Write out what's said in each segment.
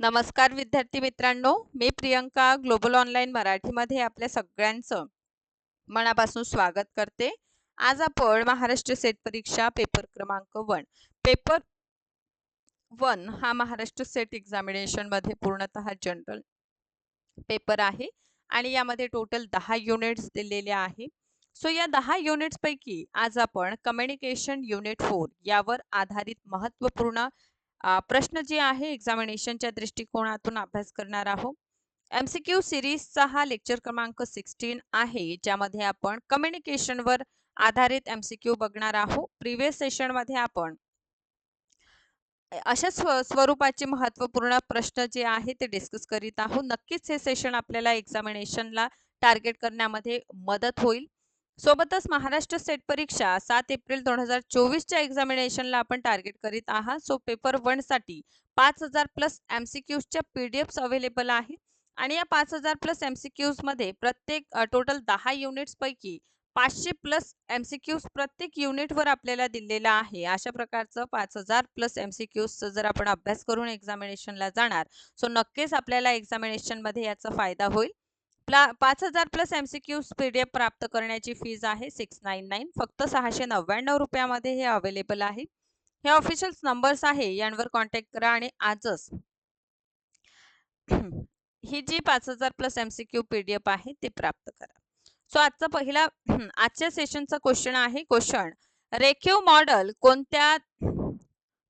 नमस्कार विद्यार्थी मित्रांनो मी प्रियंका ग्लोबल ऑनलाईन मराठीमध्ये आपल्या सगळ्यांचं मनापासून स्वागत करते. आज आपण महाराष्ट्र सेट परीक्षा पेपर क्रमांक वन. पेपर वन हा महाराष्ट्र सेट एक्झामिनेशनमध्ये पूर्णतः जनरल पेपर आहे आणि यामध्ये टोटल दहा युनिट्स दिलेले आहे. सो या दहा युनिट्स पैकी आज आपण कम्युनिकेशन युनिट फोर यावर आधारित महत्त्वपूर्ण प्रश्न जे आहे एक्झामिनेशनच्या दृष्टिकोनातून अभ्यास करणार आहोत. एम सी क्यू सिरीजचा हा लेक्चर क्रमांक सिक्स्टीन आहे ज्यामध्ये आपण कम्युनिकेशनवर आधारित एम सी क्यू बघणार आहोत. प्रिव्हियस सेशनमध्ये आपण अशा स्व स्वरूपाचे महत्त्वपूर्ण प्रश्न जे आहे ते डिस्कस करीत आहोत. नक्कीच हे सेशन आपल्याला एक्झामिनेशनला टार्गेट करण्यामध्ये मदत होईल. सोबतच महाराष्ट्र सेट परीक्षा सात एप्रिल दोन हजार चोवीसच्या एक्झामिनेशनला आपण टार्गेट करीत आहात. सो पेपर वनसाठी पाच हजार प्लस एम सी क्यूजच्या पी डी एफ्स अवेलेबल आहे आणि या पाच हजार प्लस एम सी क्यूजमध्ये प्रत्येक टोटल दहा युनिट्सपैकी पाचशे प्लस एम सी क्यूज प्रत्येक युनिटवर आपल्याला दिलेला आहे. अशा प्रकारचं पाच हजार प्लस एम सी क्यूजचं जर आपण अभ्यास करून एक्झामिनेशनला जाणार सो नक्कीच आपल्याला एक्झामिनेशनमध्ये याचा फायदा होईल. पाच हजार plus M C Qs P D F प्राप्त करण्याची फीज आहे सिक्स नाईन नाईन फक्त सहाशे नव्याण्णव रुपयामध्ये हे अवेलेबल आहे. हे ऑफिशियल नंबर्स आहे यांवर कॉन्टॅक्ट करा आणि आजच ही जी पाच हजार plus M C Q P D F आहे ती प्राप्त करा. सो आजचा पहिला आजच्या सेशनचा क्वेश्चन आहे. क्वेश्चन रेखीव मॉडेल कोणत्या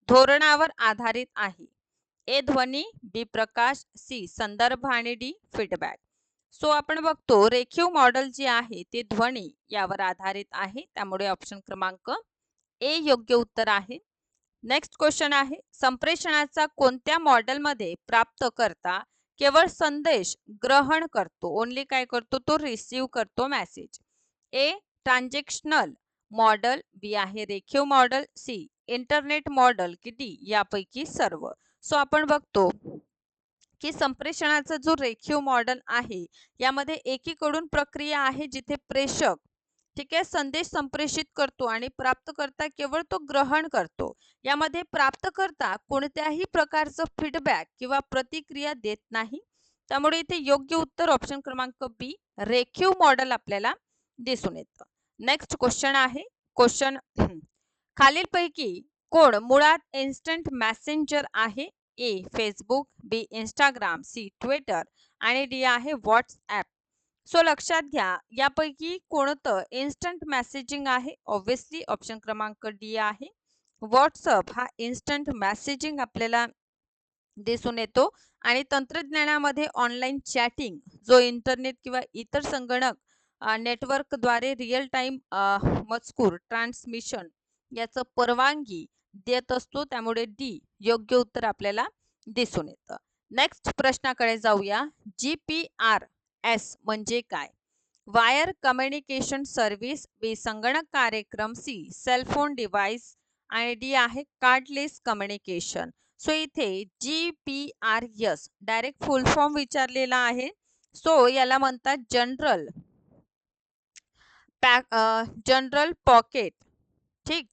धोरणावर आधारित आहे? ए ध्वनी बी प्रकाश सी संदर्भ आणि डी फीडबॅक सो आपण बघतो रेखीव मॉडेल जे आहे ते ध्वनी यावर आधारित आहे. त्यामुळे ऑप्शन क्रमांक ए योग्य उत्तर आहे. नेक्स्ट क्वेश्चन आहे संप्रेषणाचा कोणत्या मॉडेलमध्ये प्राप्त करता केवळ संदेश ग्रहण करतो? ओनली काय करतो? तो रिसीव करतो message A transactional model B आहे रेखीव मॉडेल सी इंटरनेट मॉडेल की डी यापैकी सर्व. सो आपण बघतो की संप्रेषणाचा जो रेखीव मॉडेल आहे यामध्ये एकीकडून प्रक्रिया आहे जिथे प्रेषक ठीक आहे संदेश संप्रेषित करतो आणि प्राप्तकर्ता केवळ तो ग्रहण करतो. यामध्ये प्राप्तकर्ता कोणत्याही प्रकारचं फीडबॅक किंवा प्रतिक्रिया देत नाही. त्यामुळे इथे योग्य उत्तर ऑप्शन क्रमांक बी रेखीव मॉडेल आपल्याला दिसून येतं. नेक्स्ट क्वेश्चन आहे. क्वेश्चन खालीलपैकी कोण मुळात इन्स्टंट मॅसेंजर आहे? A Facebook B Instagram C Twitter आणि डी आहे व्हॉट्सॲप सो लक्षात घ्या यापैकी कोणतं इन्स्टंट मेसेजिंग आहे? ऑब्विसली ऑप्शन क्रमांक डी आहे. व्हॉट्सअप हा इन्स्टंट मेसेजिंग आपल्याला दिसून येतो आणि तंत्रज्ञानामध्ये ऑनलाईन चॅटिंग जो इंटरनेट किंवा इतर संगणक नेटवर्कद्वारे रिअल टाइम मजकूर ट्रान्समिशन याचं परवानगी देत असतो त्यामुळे डी योग्य उत्तर आपल्याला दिसून येतं. नेक्स्ट प्रश्नाकडे जाऊया. जी पी आर एस म्हणजे काय? वायर कम्युनिकेशन सर्व्हिस बी संगणक कार्यक्रम सी सेलफोन डिव्हाइस आणि डी आहे कार्डलेस कम्युनिकेशन सो इथे G P R S direct full form विचारलेला आहे. सो याला म्हणतात जनरल पॅक जनरल पॉकेट ठीक?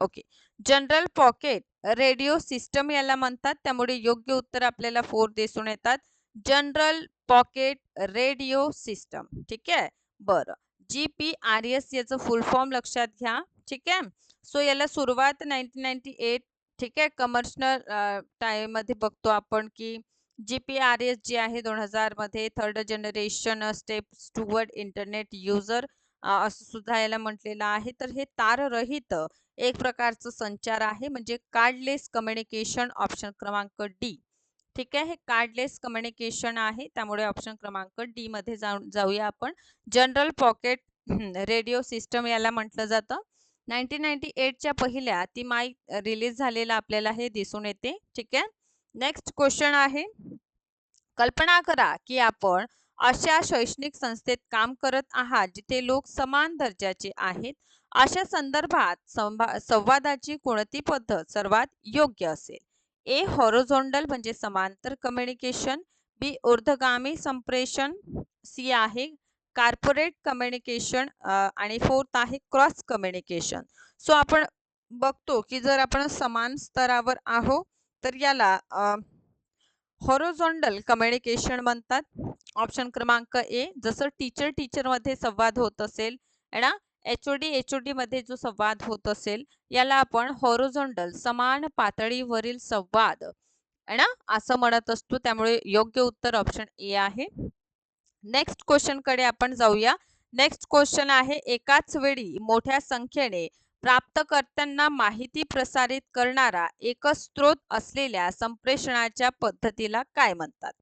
Okay general pocket radio system याला म्हणतात. त्यामुळे योग्य उत्तर आपल्याला फोर दिसून येतात. जनरल पॉकेट रेडिओ सिस्टम ठीक आहे? बरं. जी पी आर एस याचं फुल फॉर्म लक्षात घ्या. ठीक आहे? सो याला सुरुवात नाईन्टीन नाईन्टी एट ठीक आहे? कमर्शियल टाइममध्ये बघतो आपण की G P R S G आहे दोन हजारमध्ये third generation steps toward internet user असं सुद्धा याला म्हटलेलं आहे. तर हे ताररहित एक प्रकारचं संचार आहे म्हणजे कार्डलेस कम्युनिकेशन ऑप्शन क्रमांक डी ठीक आहे? हे कार्डलेस कम्युनिकेशन आहे त्यामुळे ऑप्शन क्रमांक डी मध्ये जाऊन जाऊया आपण. जनरल पॉकेट रेडिओ सिस्टम याला म्हटलं जातं. नाईन्टीन नाईन्टी एटच्या पहिल्या ती माई रिलीज झालेला आपल्याला हे दिसून येते. ठीक आहे? नेक्स्ट क्वेश्चन आहे. कल्पना करा की आपण अशा शैक्षणिक संस्थेत काम करत आहात जिथे लोक समान दर्जाचे आहेत अशा संदर्भात संवादाची कोणती पद्धत सर्वात योग्य असेल? ए. हॉरोझोंडल म्हणजे समांतर कम्युनिकेशन बी. ऊर्ध्वगामी संप्रेषण सी. आहे कार्पोरेट कम्युनिकेशन आणि फोर्थ आहे क्रॉस कम्युनिकेशन. सो आपण बघतो की जर आपण समान स्तरावर आहो तर याला हॉरोझोंडल कम्युनिकेशन म्हणतात. ऑप्शन क्रमांक ए जसं टीचर टीचरमध्ये संवाद होत असेल है ना? H O D H O D मध्ये जो संवाद होत असेल याला आपण हॉरोझोंडल समान पातळीवरील संवाद है ना? असं म्हणत असतो. त्यामुळे योग्य उत्तर ऑप्शन ए आहे. नेक्स्ट क्वेश्चनकडे आपण जाऊया. नेक्स्ट क्वेश्चन आहे एकाच वेळी मोठ्या संख्येने प्राप्तकर्त्यांना माहिती प्रसारित करणारा एकच स्रोत असलेल्या संप्रेषणाच्या पद्धतीला काय म्हणतात?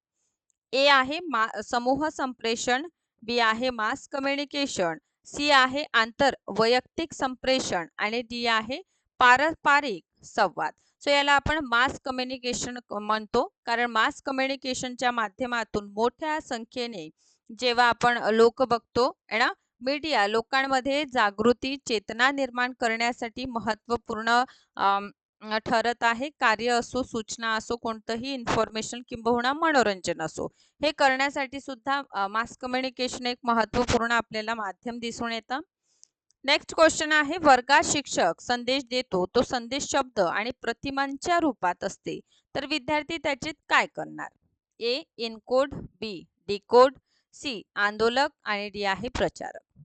ए आहे मा समूह संप्रेषण बी आहे मास कम्युनिकेशन सी आहे आंतर वैयक्तिक संप्रेषण आणि डी आहे पारंपरिक संवाद. सो याला आपण मास कम्युनिकेशन म्हणतो. कारण मास कम्युनिकेशनच्या माध्यमातून मोठ्या संख्येने जेव्हा आपण लोक बघतो है ना? मीडिया लोकांमध्ये जागृती चेतना निर्माण करण्यासाठी महत्त्वपूर्ण ठरत आहे. कार्य असो सूचना असो कोणतंही इन्फॉर्मेशन किंबहुना मनोरंजन असो. हे करण्यासाठी सुद्धा मास कम्युनिकेशन एक महत्त्वपूर्ण आपल्याला माध्यम दिसून येतं. नेक्स्ट क्वेश्चन आहे वर्गात शिक्षक संदेश देतो तो संदेश शब्द आणि प्रतिमांच्या रूपात असते. तर विद्यार्थी त्याचे काय करणार? A encode B decode C आंदोलक आणि डी आहे प्रचारक.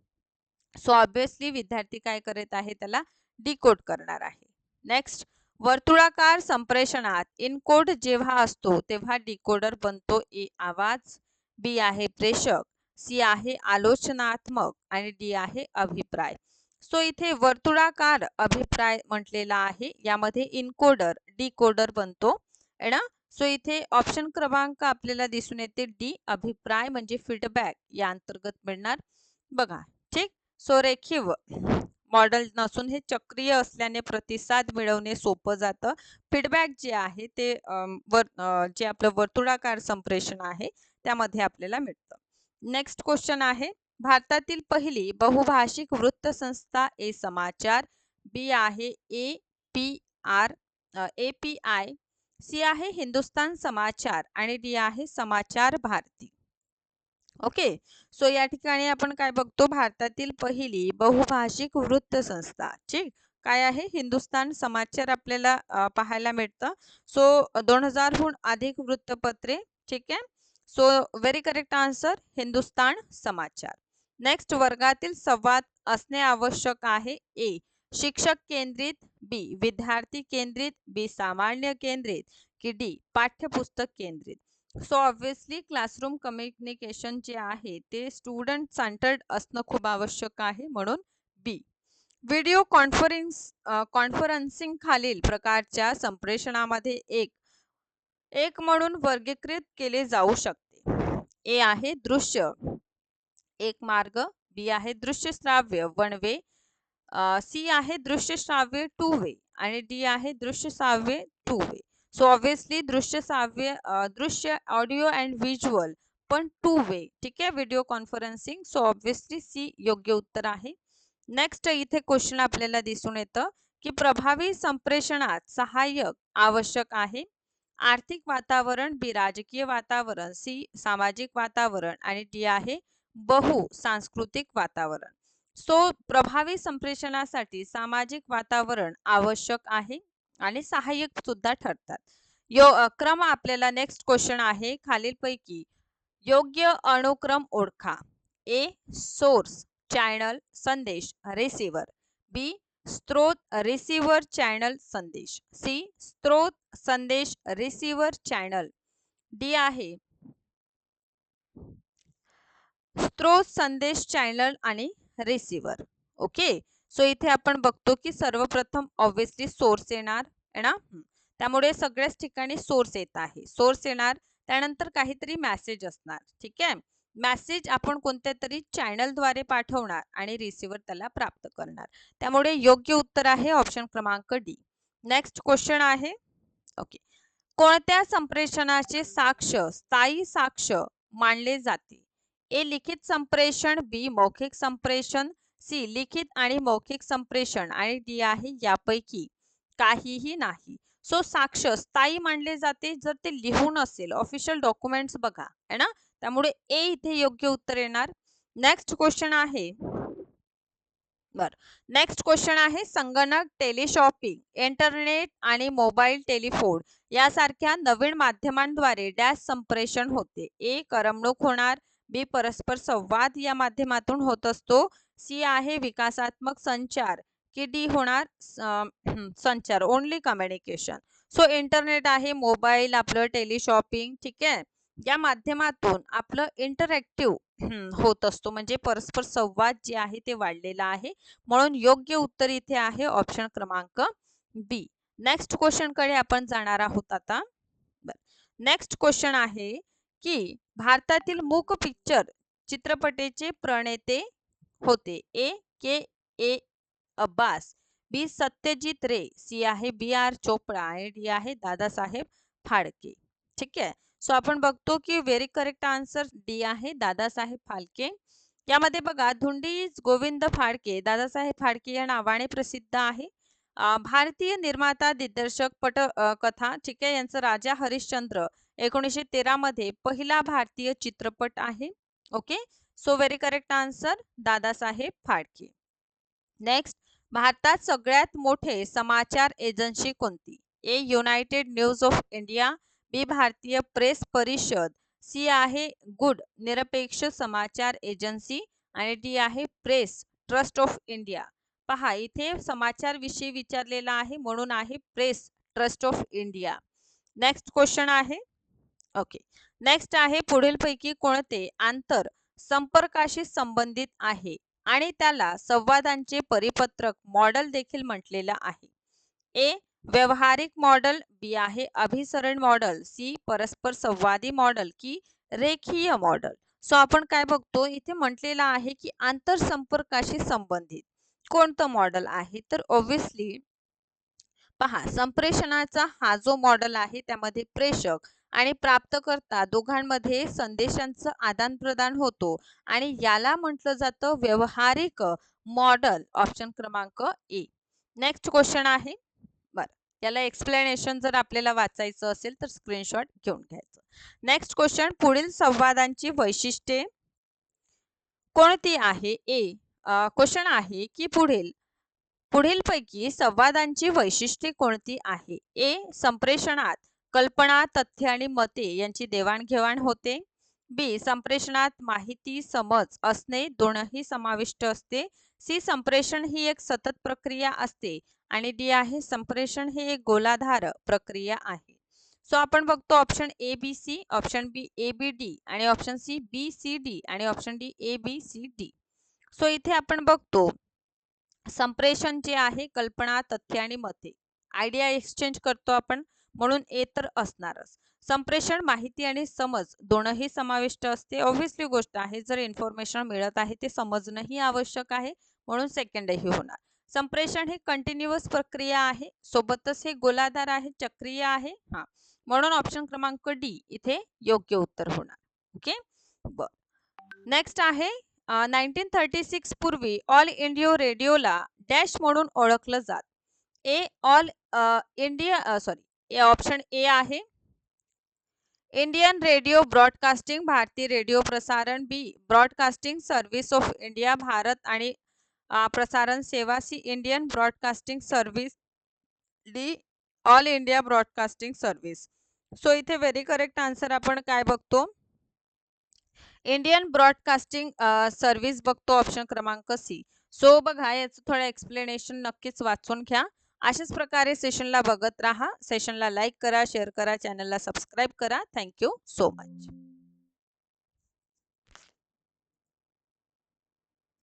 सो ऑब्विसली विद्यार्थी काय करत आहे? त्याला डिकोड करणार आहे. नेक्स्ट वर्तुळाकार संप्रेषणात इनकोड जेव्हा असतो तेव्हा डिकोडर बनतो. ए आवाज बी आहे प्रेषक सी आहे आलोचनात्मक आणि डी आहे अभिप्राय. सो इथे वर्तुळाकार अभिप्राय म्हटलेला आहे. यामध्ये इनकोडर डिकोडर बनतो. ना? सो इथे ऑप्शन क्रमांक आपल्याला दिसून येते. डी अभिप्राय म्हणजे फीडबॅक या अंतर्गत मिळणार. बघा ठीक? सो रेखीव. मॉडेल नसून हे चक्रीय असल्याने प्रतिसाद मिळवणे सोपं जातं. फीडबॅक जे आहे ते वर जे आपलं वर्तुळाकार संप्रेषण आहे त्यामध्ये आपल्याला मिळतं. नेक्स्ट क्वेश्चन आहे. भारतातील पहिली बहुभाषिक वृत्तसंस्था ए समाचार बी आहे A P R A P I C आहे हिंदुस्तान समाचार आणि डी आहे समाचार भारती. ओके. सो या ठिकाणी आपण काय बघतो? भारतातील पहिली बहुभाषिक वृत्तसंस्था ठीक? काय आहे? हिंदुस्तान समाचार आपल्याला पाहायला मिळतं. सो दोन हजारहून अधिक वृत्तपत्रे ठीक आहे? So very correct answer Hindustan Samachar next वर्गातील संवाद असणे आवश्यक आहे. ए शिक्षक केंद्रित. बी विद्यार्थी केंद्रित. बी सामान्य केंद्रित. की डी पाठ्यपुस्तक केंद्रित. सो ऑब्विसली क्लासरूम कम्युनिकेशन जे आहे ते स्टुडंट सेंटर्ड असणं खूप आवश्यक आहे म्हणून बी व्हिडिओ कॉन्फरन्स कॉन्फरन्सिंग खालील प्रकारच्या संप्रेषणामध्ये एक. एक म्हणून वर्गीकृत केले जाऊ शकते. ए आहे दृश्य. एक मार्ग. बी आहे दृश्य श्राव्य वन वे सी आहे दृश्य श्राव्य टू वे आणि डी आहे दृश्य श्राव्य टू वे सो ऑब्विसली दृश्य साव्य दृश्य ऑडिओ अँड व्हिज्युअल पण टू वे ठीक आहे? Video conferencing so obviously C योग्य उत्तर आहे. नेक्स्ट इथे क्वेश्चन आपल्याला दिसून येतं की प्रभावी संप्रेषणात सहाय्यक आवश्यक आहे. आर्थिक वातावरण बी राजकीय वातावरण सी सामाजिक वातावरण आणि डी आहे बहु सांस्कृतिक वातावरण. सो प्रभावी संप्रेषणासाठी सामाजिक वातावरण आवश्यक आहे. आणि सहाय्यक सुद्धा ठरतात. यो क्रम आपल्याला नेक्स्ट क्वेश्चन आहे. खालीलपैकी योग्य अनुक्रम ओळखा. ए सोर्स चॅनल संदेश रिसिव्हर बी स्त्रोत रिसिव्हर चॅनल संदेश. सी स्त्रोत संदेश रिसिव्हर चॅनल डी आहे. स्त्रोत संदेश चॅनल आणि रिसिव्हर ओके सो इथे आपण बघतो की सर्वप्रथम ऑब्विसली सोर्स येणार आहे ना? त्यामुळे सगळ्याच ठिकाणी सोर्स येत आहे. सोर्स येणार त्यानंतर काहीतरी मेसेज असणार ठीक आहे? मॅसेज आपण कोणत्या तरी चॅनलद्वारे पाठवणार आणि रिसिव्हर त्याला प्राप्त करणार. त्यामुळे योग्य उत्तर आहे ऑप्शन क्रमांक डी नेक्स्ट क्वेश्चन आहे. ओके कोणत्या संप्रेषणाचे साक्ष स्थायी साक्ष मानले जाते? ए लिखित संप्रेषण बी मौखिक संप्रेषण सी लिखित आणि मौखिक संप्रेषण आणि डी आहे यापैकी काहीही नाही. सो साक्ष स्थायी मानले जाते जर ते लिहून असेल. ऑफिशियल डॉक्युमेंट्स बघा है ना? त्यामुळे ए इथे योग्य उत्तर येणार. नेक्स्ट क्वेश्चन आहे. नेक्स्ट क्वेश्चन आहे संगणक टेलिशॉपिंग इंटरनेट आणि मोबाईल टेलिफोन यासारख्या नवीन माध्यमांद्वारे डॅश संप्रेषण होते. ए करमणूक होणार बी परस्पर संवाद या माध्यमातून होत असतो. सी आहे विकासात्मक संचार. की डी होणार संचार. ओनली कम्युनिकेशन सो इंटरनेट आहे मोबाईल आपलं टेलिशॉपिंग ठीक आहे? या माध्यमातून आपलं इंटरॅक्टिव्ह होत असतो. म्हणजे परस्पर संवाद जे आहे ते वाढलेला आहे. म्हणून योग्य उत्तर इथे आहे ऑप्शन क्रमांक बी नेक्स्ट क्वेश्चनकडे आपण जाणार आहोत आता. नेक्स्ट क्वेश्चन आहे की भारतातील मूक पिक्चर चित्रपटेचे प्रणेते होते. A K A Abbas B Satyajit Ray C आहे बी आर चोपडा आणि डी आहे दादासाहेब फाळके. ठीक आहे? सो आपण बघतो की व्हेरी करेक्ट आन्सर डी आहे दादासाहेब फाळके. यामध्ये बघा धुंडी गोविंद फाळके दादासाहेब फाळके या नावाने प्रसिद्ध आहे. भारतीय निर्माता दिग्दर्शक पट कथा ठीक आहे? यांचं राजा हरिश्चंद्र एकोणीसशे तेरा मध्ये पहिला भारतीय चित्रपट आहे. Okay? So very correct answer Dadasaheb Phalke. Next भारतात सगळ्यात मोठे समाचार एजन्सी कोणती? A United News of India B भारतीय प्रेस परिषद सी आहे गुड निरपेक्ष समाचार एजन्सी आणि डी आहे प्रेस ट्रस्ट ऑफ इंडिया पहा इथे समाचार विषयी विचारलेला आहे म्हणून आहे press trust of India next question आहे. ओके नेक्स्ट आहे पुढीलपैकी कोणते? आंतर संपर्काशी संबंधित आहे आणि त्याला संवादांचे परिपत्रक मॉडेल देखील म्हटलेलं आहे. ए व्यवहारिक मॉडेल बी आहे अभिसरण मॉडेल सी परस्पर संवादी मॉडेल की रेखीय मॉडेल सो आपण काय बघतो? इथे म्हटलेलं आहे की आंतरसंपर्काशी संबंधित. कोणतं मॉडेल आहे? तर ऑब्विसली पहा संप्रेषणाचा हा जो मॉडेल आहे त्यामध्ये प्रेषक आणि प्राप्तकर्ता दोघांमध्ये संदेशांचं आदान प्रदान होतो. आणि याला म्हटलं जातं व्यवहारिक मॉडल ऑप्शन क्रमांक ए. नेक्स्ट क्वेश्चन आहे. बरं याला एक्सप्लेनेशन जर आपल्याला वाचायचं असेल तर स्क्रीनशॉट घेऊन घ्यायचं. नेक्स्ट क्वेश्चन पुढील संवादांची वैशिष्ट्ये. कोणती आहे? ए. क्वेश्चन आहे की पुढील? पुढीलपैकी संवादांची वैशिष्ट्ये कोणती आहे? ए. संप्रेषणात. कल्पना तथ्य आणि मते यांची देवाणघेवाण होते. बी. संप्रेषणात माहिती समज असणे दोनही समाविष्ट असते. सी. संप्रेषण ही एक सतत प्रक्रिया असते आणि डी आहे संप्रेषण ही एक गोलाधार प्रक्रिया आहे. सो आपण बघतो option A B C option B A B D आणि option C B C D आणि option D A B C D. So इथे आपण बघतो संप्रेषण जे आहे कल्पना तथ्य आणि मते. आयडिया एक्सचेंज करतो आपण. म्हणून ए तर असणारच. संप्रेषण माहिती आणि समज दोनही समाविष्ट असते. ऑब्व्हियसली गोष्ट आहे जर इन्फॉर्मेशन मिळत आहे ते समजणंही आवश्यक आहे म्हणून सेकंडही होणार. संप्रेषण ही कंटिन्युअस प्रक्रिया आहे सोबतच हे गोलाधार आहे चक्रीय आहे हा. म्हणून ऑप्शन क्रमांक डी इथे योग्य उत्तर होणार. ओके बर. नेक्स्ट आहे नाईन्टीन थर्टी सिक्स पूर्वी ऑल इंडिया रेडिओला डॅश म्हणून ओळखलं जात. A All India sorry option A आहे. इंडियन रेडिओ ब्रॉडकास्टिंग भारतीय रेडिओ प्रसारण B broadcasting service of India Bharat आणि प्रसारण सेवा C Indian broadcasting service D All India broadcasting service. So इथे व्हेरी करेक्ट आन्सर आपण काय बघतो? इंडियन ब्रॉडकास्टिंग सर्व्हिस बघतो ऑप्शन क्रमांक सी. सो बघा याचं थोडं एक्सप्लेनेशन नक्कीच वाचून घ्या. अशाच प्रकारे सेशनला बघत राहा. सेशनला लाईक करा शेअर करा चॅनलला सबस्क्राईब करा. Thank you so much